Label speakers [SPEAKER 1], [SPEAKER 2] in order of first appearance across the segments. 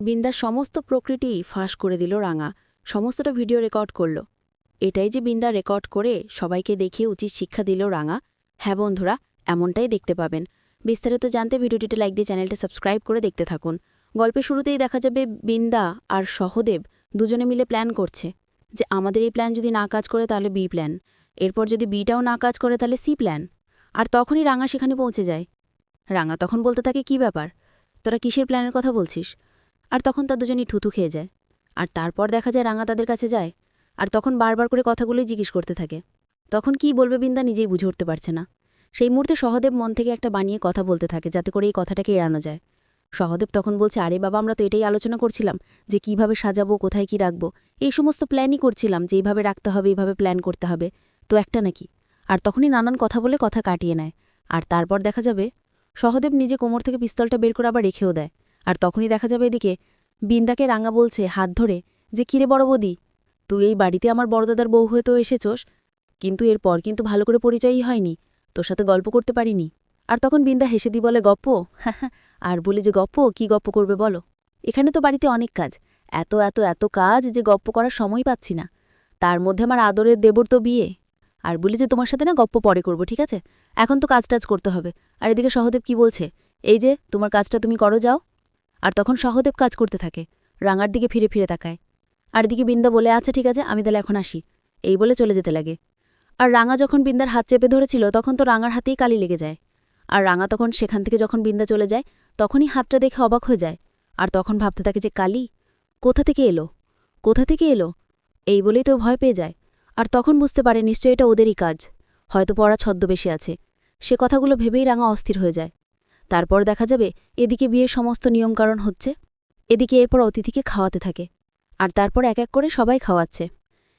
[SPEAKER 1] বিন্দার সমস্ত প্রকৃতি ফাঁস করে দিল রাঙা। সমস্তটা ভিডিও রেকর্ড করল। এটাই যে বিন্দা রেকর্ড করে সবাইকে দেখিয়ে উচিত শিক্ষা দিল রাঙা। হ্যাঁ বন্ধুরা, এমনটাই দেখতে পাবেন। বিস্তারিত জানতে ভিডিওটিতে লাইক দিয়ে চ্যানেলটা সাবস্ক্রাইব করে দেখতে থাকুন। গল্পের শুরুতেই দেখা যাবে বিন্দা আর সহদেব দুজনে মিলে প্ল্যান করছে যে আমাদের এই প্ল্যান যদি না কাজ করে তাহলে বি প্ল্যান এরপর যদি বিটাও না কাজ করে তাহলে সি প্ল্যান আর তখনই রাঙা সেখানে পৌঁছে যায়। রাঙা তখন বলতে থাকে, কি ব্যাপার? তোরা কিসের প্ল্যানের কথা বলছিস? আর তখন তার দুজনই থুতু খেয়ে যায়। আর তারপর দেখা যায় রাঙা তাদের কাছে যায়, আর তখন বারবার করে কথাগুলোই জিজ্ঞেস করতে থাকে। তখন কি বলবে বিন্দা নিজেই বুঝে উঠতে পারছে না। সেই মুহূর্তে সহদেব মন থেকে একটা বানিয়ে কথা বলতে থাকে, যাতে করে এই কথাটাকে এড়ানো যায়। সহদেব তখন বলছে, আরে বাবা, আমরা তো এটাই আলোচনা করছিলাম যে কীভাবে সাজাবো, কোথায় কি রাখব। এই সমস্ত প্ল্যানই করছিলাম যে এইভাবে রাখতে হবে, এইভাবে প্ল্যান করতে হবে। তো একটা নাকি? আর তখনই নানান কথা বলে কথা কাটিয়ে নেয়। আর তারপর দেখা যাবে, সহদেব নিজে কোমর থেকে পিস্তলটা বের করে আবার রেখেও দেয়। আর তখনই দেখা যাবে এদিকে। বিন্দাকে রাঙা বলছে, হাত ধরে, যে কিরে বড় বৌদি? তুই এই বাড়িতে আমার বড়দাদার বউ হয়ে তো এসেছোস। কিন্তু এরপর কিন্তু ভালো করে পরিচয়ই হয়নি। তোর সাথে গল্প করতে পারিনি। আর তখন বিন্দা হেসে দি বলে, গপ্প? আর বলে যে, গপ্প? কি গপ্প করবে বলো? এখানে তো বাড়িতে অনেক কাজ। এত এত এত কাজ যে গপ্প করার সময় পাচ্ছি না। তার মধ্যে আমার আদরের দেবর তো বিয়ে। আর বলি যে, তোমার সাথে না গপ্প পরে করব, ঠিক আছে? এখন তো কাজ টাজ করতে হবে। আর এদিকে সহদেব কি বলছে, এই যে, তোমার কাজটা তুমি করো, যাও। আর তখন সহদেব কাজ করতে থাকে, রাঙার দিকে ফিরে ফিরে তাকায়। আর দিকে বিন্দা বলে আচ্ছা ঠিক আছে, আমি তাহলে এখন আসি। এই বলে চলে যেতে লাগে। আর রাঙা যখন বিন্দার হাত চেপে ধরেছিল, তখন তো রাঙার হাতেই কালি লেগে যায়। আর রাঙা তখন সেখান থেকে যখন বিন্দা চলে যায়, তখনই হাতটা দেখে অবাক হয়ে যায়। আর তখন ভাবতে থাকে যে, কালি, কোথা থেকে এলো? কোথা থেকে এলো? এই বলেই তো ভয় পেয়ে যায়। আর তখন বুঝতে পারে, নিশ্চয়ই এটা ওদেরই কাজ। হয়তো পড়া ছদ্মবেশে আছে। সে কথাগুলো ভেবেই রাঙা অস্থির হয়ে যায়। তারপর দেখা যাবে এদিকে বিয়ের সমস্ত নিয়মকারণ হচ্ছে। এদিকে এরপর অতিথিকে খাওয়াতে থাকে। আর তারপর এক এক করে সবাই খাওয়াচ্ছে।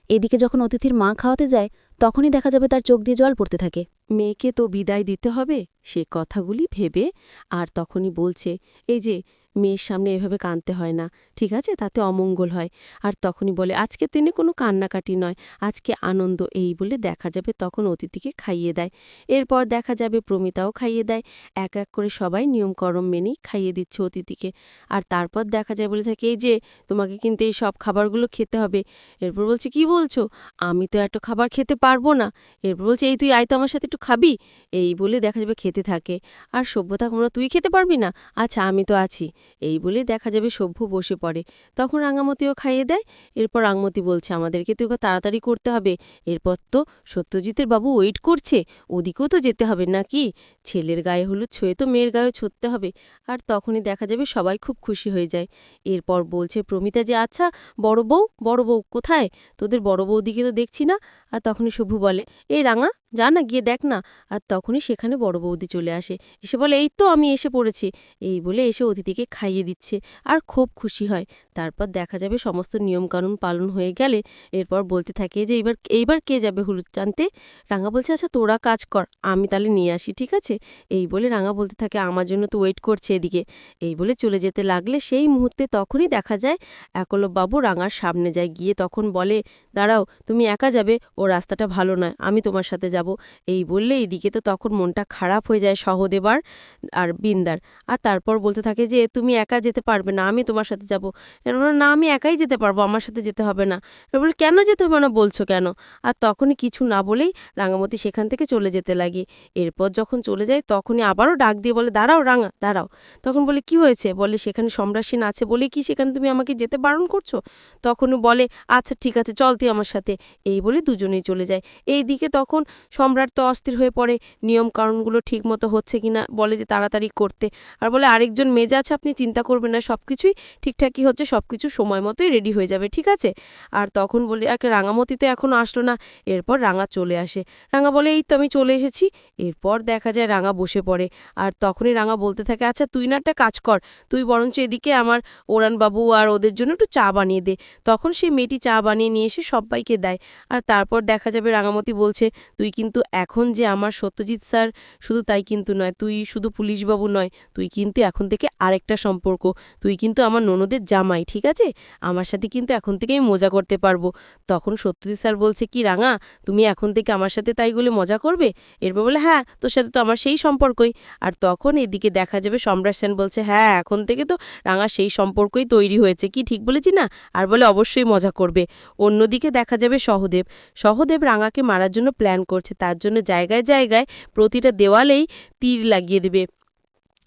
[SPEAKER 1] এদিকে যখন অতিথির মা খাওয়াতে যায়, তখনই দেখা যাবে তার চোখ দিয়ে জল পড়তে থাকে।
[SPEAKER 2] মেয়েকে তো বিদায় দিতে হবে, সে কথাগুলি ভেবে আর তখনই বলছে, এই যে মেয়ের সামনে এভাবে কাঁদতে হয় না, ঠিক আছে? তাতে অমঙ্গল হয়। আর তখনই বলে, আজকে তিনি কোনো কান্নাকাটি নয়, আজকে আনন্দ এই বলে দেখা যাবে। তখন অতিথিকে খাইয়ে দেয়। এরপর দেখা যাবে প্রমিতাও খাইয়ে দেয়। এক এক করে সবাই নিয়মকরম মেনেই খাইয়ে দিচ্ছে অতিথিকে। আর তারপর দেখা যায়, বলে থাকে, এই যে, তোমাকে কিন্তু এই সব খাবারগুলো খেতে হবে। এরপর বলছে, কি বলছো? আমি তো এত খাবার খেতে পারব না। এরপর বলছে, এই তুই আয় তো আমার সাথে একটু খাবি? এই বলে দেখা যাবে খেতে থাকে। আর সভ্যতা কুমড়া তুই খেতে পারবি না? আচ্ছা আমি তো আছি। এই বলে দেখা যাবে সভ্য বসে পড়ে। তখন রাঙামতিও খাইয়ে দেয়। এরপর রাঙমতি বলছে, আমাদেরকে তো তাড়াতাড়ি করতে হবে। এরপর তো সত্যজিতের বাবু ওয়েট করছে। ওদিকেও তো যেতে হবে নাকি? ছেলের গায়ে হলুদ ছুঁয়ে তো মেয়ের গায়ে ছুঁতে হবে, আর তখনই দেখা যাবে সবাই খুব খুশি হয়ে যায়। এরপর বলছে, প্রমিতা যে আচ্ছা বড় বউ বড় বউ কোথায়? তোদের বড় বৌদিকে তো দেখছি না। আর তখনই শুভু বলে, এই রাঙা, যা না, গিয়ে দেখ না। আর তখনই সেখানে বড় বৌদি চলে আসে। এসে বলে, এই তো, আমি এসে পড়েছি। এই বলে এসে অতিথিকে খাইয়ে দিচ্ছে, আর খুব খুশি হয়। তারপর দেখা যাবে সমস্ত নিয়মকানুন পালন হয়ে গেলে এরপর বলতে থাকে যে, এইবার এইবার কে যাবে হলুদ টানতে? রাঙা বলছে আচ্ছা তোরা কাজ কর, আমি তাহলে নিয়ে আসি, ঠিক আছে? এই বলে রাঙা বলতে থাকে, আমার জন্য তো ওয়েট করছে এদিকে। এই বলে চলে যেতে লাগলে সেই মুহূর্তে তখনই দেখা যায় একলবাবু রাঙার সামনে যায়, গিয়ে তখন বলে, দাঁড়াও, তুমি একা যাবে, ও রাস্তাটা ভালো নয়, আমি তোমার সাথে যাব। এই বললে এইদিকে তো তখন মনটা খারাপ হয়ে যায় সহদেবার আর বিন্দার। আর তারপর বলতে থাকে যে, তুমি একা যেতে পারবে না, আমি তোমার সাথে যাব। এরপর না, আমি একাই যেতে পারব, আমার সাথে যেতে হবে না। এরপর কেন যেতে হবে না, বলছো কেন? আর তখনই কিছু না বলেই রাঙামতি সেখান থেকে চলে যেতে লাগে। এরপর যখন চলে যায়, তখনই আবারও ডাক দিয়ে বলে, দাঁড়াও রাঙা, দাঁড়াও। তখন বলে, কি হয়েছে? বলে, সেখানে সম্রাসীন আছে বলে কি সেখানে তুমি আমাকে যেতে বারণ করছ? তখনই বলে আচ্ছা ঠিক আছে, চল তুই আমার সাথে। এই বলে দুজনেই চলে যায়। এই দিকে তখন সম্রাট তো অস্থির হয়ে পড়ে, নিয়ম কারণগুলো ঠিক মতো হচ্ছে কিনা বলে যে তাড়াতাড়ি করতে। আর বলে, আরেকজন মেজা আছে, আপনি চিন্তা করবেন না সব কিছুই ঠিকঠাকই হচ্ছে সব কিছু সময় মতোই রেডি হয়ে যাবে, ঠিক আছে? আর তখন বলে, এক রাঙামতি তো এখনও আসলো না। এরপর রাঙা চলে আসে। রাঙা বলে, এই তো আমি চলে এসেছি। এরপর দেখা যায় রাঙা বসে পড়ে। আর তখনই রাঙা বলতে থাকে আচ্ছা তুই না একটা কাজ কর। তুই বরঞ্চ এদিকে আমার ওরানবাবু আর ওদের জন্য একটু চা বানিয়ে দে। তখন সেই মেয়েটি চা বানিয়ে নিয়ে এসে সবাইকে দেয়। আর তারপর দেখা যাবে রাঙামতি বলছে, তুই কিন্তু এখন যে আমার সত্যজিৎ স্যার, শুধু তাই কিন্তু নয়, তুই শুধু পুলিশবাবু নয়, তুই কিন্তু এখন থেকে আরেকটা সম্পর্ক। তুই কিন্তু আমার ননদের জামাই, ঠিক আছে? আমার সাথে কিন্তু এখন থেকে আমি মজা করতে পারব। তখন সত্যজিৎ স্যার বলছে, কি রাঙা, তুমি এখন থেকে আমার সাথে তাই বলে মজা করবে? এরপর বলে হ্যাঁ তোর সাথে তো আমার সেই সম্পর্কই। আর তখন এদিকে দেখা যাবে সম্রাট সেন বলছে হ্যাঁ এখন থেকে তো রাঙা সেই সম্পর্কই তৈরি হয়েছে। কি ঠিক বলেছি না? আর বলে, অবশ্যই মজা করবে। অন্যদিকে দেখা যাবে সহদেব। সহদেব রাঙাকে মারার জন্য প্ল্যান করছে। তার জন্য জায়গায় জায়গায় প্রতিটা দেওয়ালেই তীর লাগিয়ে দেবে।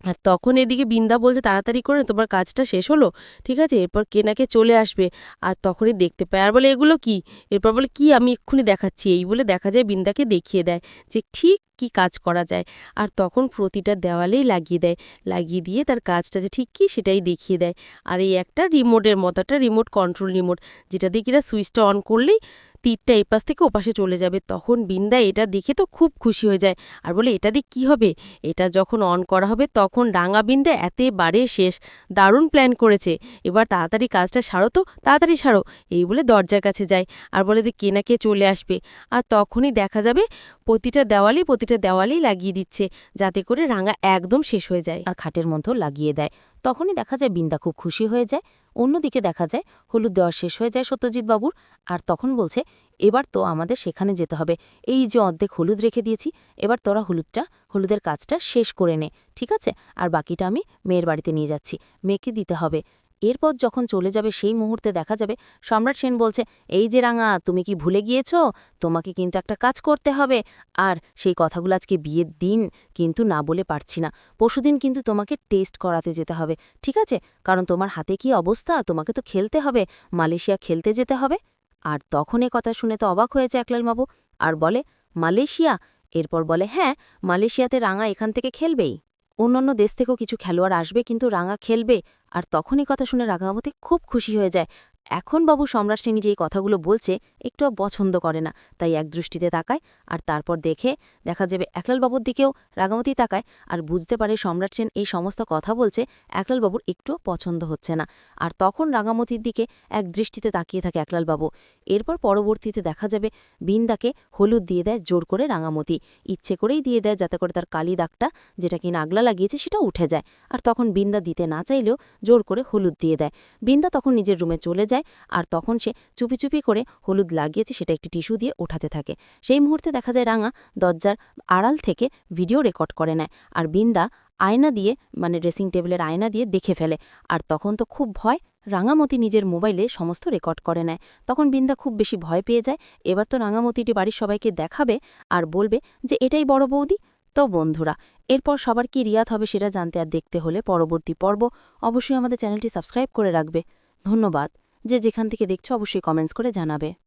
[SPEAKER 2] আর তখন এদিকে বিন্দা বলছে, তাড়াতাড়ি করে তোমার কাজটা শেষ হলো, ঠিক আছে? এরপর কেনাকে চলে আসবে। আর তখনই দেখতে পায়, আর বলে, এগুলো কি? এরপর বলে, কি? আমি এক্ষুনি দেখাচ্ছি। এই বলে দেখা যায় বিন্দাকে দেখিয়ে দেয় যে ঠিক কি কাজ করা যায়। আর তখন প্রতিটা দেওয়ালেই লাগিয়ে দেয়, লাগিয়ে দিয়ে তার কাজটা যে ঠিক কি সেটাই দেখিয়ে দেয়। আর এই একটা রিমোটের মতো, একটা রিমোট কন্ট্রোল রিমোট যেটা দিয়ে কিনা সুইচটা অন করলেই তীরটা এপাশ থেকে ওপাশে চলে যাবে। তখন বিন্দা এটা দেখে তো খুব খুশি হয়ে যায় আর বলে, এটা দিয়ে কী হবে? এটা যখন অন করা হবে তখন রাঙা বিন্দা এতেবারে শেষ। দারুণ প্ল্যান করেছে। এবার তাড়াতাড়ি কাজটা সারো তো, তাড়াতাড়ি সারো। এই বলে দরজার কাছে যায়। আর বলে যে কে না কে চলে আসবে। আর তখনই দেখা যাবে প্রতিটা দেওয়ালই প্রতিটা দেওয়ালেই লাগিয়ে দিচ্ছে, যাতে করে রাঙা একদম শেষ হয়ে যায়।
[SPEAKER 1] আর খাটের মধ্যেও লাগিয়ে দেয়। তখনই দেখা যায় বিন্দা খুব খুশি হয়ে যায়। অন্যদিকে দেখা যায়, হলুদ দেওয়া শেষ হয়ে যায় সত্যজিৎ বাবুর, আর তখন বলছে, এবার তো আমাদের সেখানে যেতে হবে। এই যে অর্ধেক হলুদ রেখে দিয়েছি, এবার তোরা হলুদটা, হলুদের কাজটা শেষ করে নে, ঠিক আছে? আর বাকিটা আমি মেয়ের বাড়িতে নিয়ে যাচ্ছি। মেয়েকে দিতে হবে। এরপর যখন চলে যাবে সেই মুহূর্তে দেখা যাবে সম্রাট সেন বলছে, এই যে রাঙা, তুমি কি ভুলে গিয়েছ? তোমাকে কিন্তু একটা কাজ করতে হবে। আর সেই কথাগুলো আজকে বিয়ের দিন কিন্তু না বলে পারছি না। পরশুদিন কিন্তু তোমাকে টেস্ট করাতে যেতে হবে, ঠিক আছে? কারণ তোমার হাতে কি অবস্থা? তোমাকে তো খেলতে হবে, মালয়েশিয়া খেলতে যেতে হবে। আর তখন এ কথা শুনে তো অবাক হয়েছে একলাল বাবু আর বলে, মালয়েশিয়া? এরপর বলে হ্যাঁ মালয়েশিয়াতে রাঙা এখান থেকে খেলবেই। অন্যান্য দেশ থেকেও কিছু খেলোয়াড় আসবে, কিন্তু রাঙা খেলবে। আর তখনই কথা শুনে রাগাবতী খুব খুশি হয়ে যায়। এখন বাবু সম্রাট সিং যে এই কথাগুলো বলছে একটু পছন্দ করে না। তাই এক দৃষ্টিতে তাকায় আর তারপর দেখে, দেখা যাবে একলাল বাবুর দিকেও রাগামতি তাকায় আর বুঝতে পারে সম্রাট সেন এই সমস্ত কথা বলছে একলাল বাবুর একটুও পছন্দ হচ্ছে না। আর তখন রাঙামতির দিকে এক দৃষ্টিতে তাকিয়ে থাকে একলাল বাবু। এরপর পরবর্তীতে দেখা যাবে বিন্দাকে হলুদ দিয়ে দেয় জোর করে রাঙামতি। ইচ্ছে করেই দিয়ে দেয় যাতে করে তার কালি দাগটা যেটা কিনা আগলা লাগিয়েছে সেটা উঠে যায়। আর তখন বিন্দা দিতে না চাইলেও জোর করে হলুদ দিয়ে দেয়। বিন্দা তখন নিজের রুমে চলে যায় আর তখন সে চুপি চুপি করে হলুদ লাগিয়েছে, সেটা একটি টিস্যু দিয়ে ওঠাতে থাকে। সেই মুহূর্তে দেখা যায় রাঙা দরজার আড়াল থেকে ভিডিও রেকর্ড করে নেয় আর বিন্দা আয়না দিয়ে মানে ড্রেসিং টেবিলের আয়না দিয়ে দেখে ফেলে। আর তখন তো খুব ভয়, রাঙামতি নিজের মোবাইলে সমস্ত রেকর্ড করে নেয়। তখন বিন্দা খুব বেশি ভয় পেয়ে যায়। এবার তো রাঙামতিটি বাড়ির সবাইকে দেখাবে আর বলবে যে, এটাই বড় বৌদি? তো বন্ধুরা, এরপর সবার কি রিয়াত হবে সেটা জানতে আর দেখতে হলে পরবর্তী পর্ব অবশ্যই আমাদের চ্যানেলটি সাবস্ক্রাইব করে রাখবে। ধন্যবাদ। যে যেখান থেকে দেখছ অবশ্যই কমেন্টস করে জানাবে।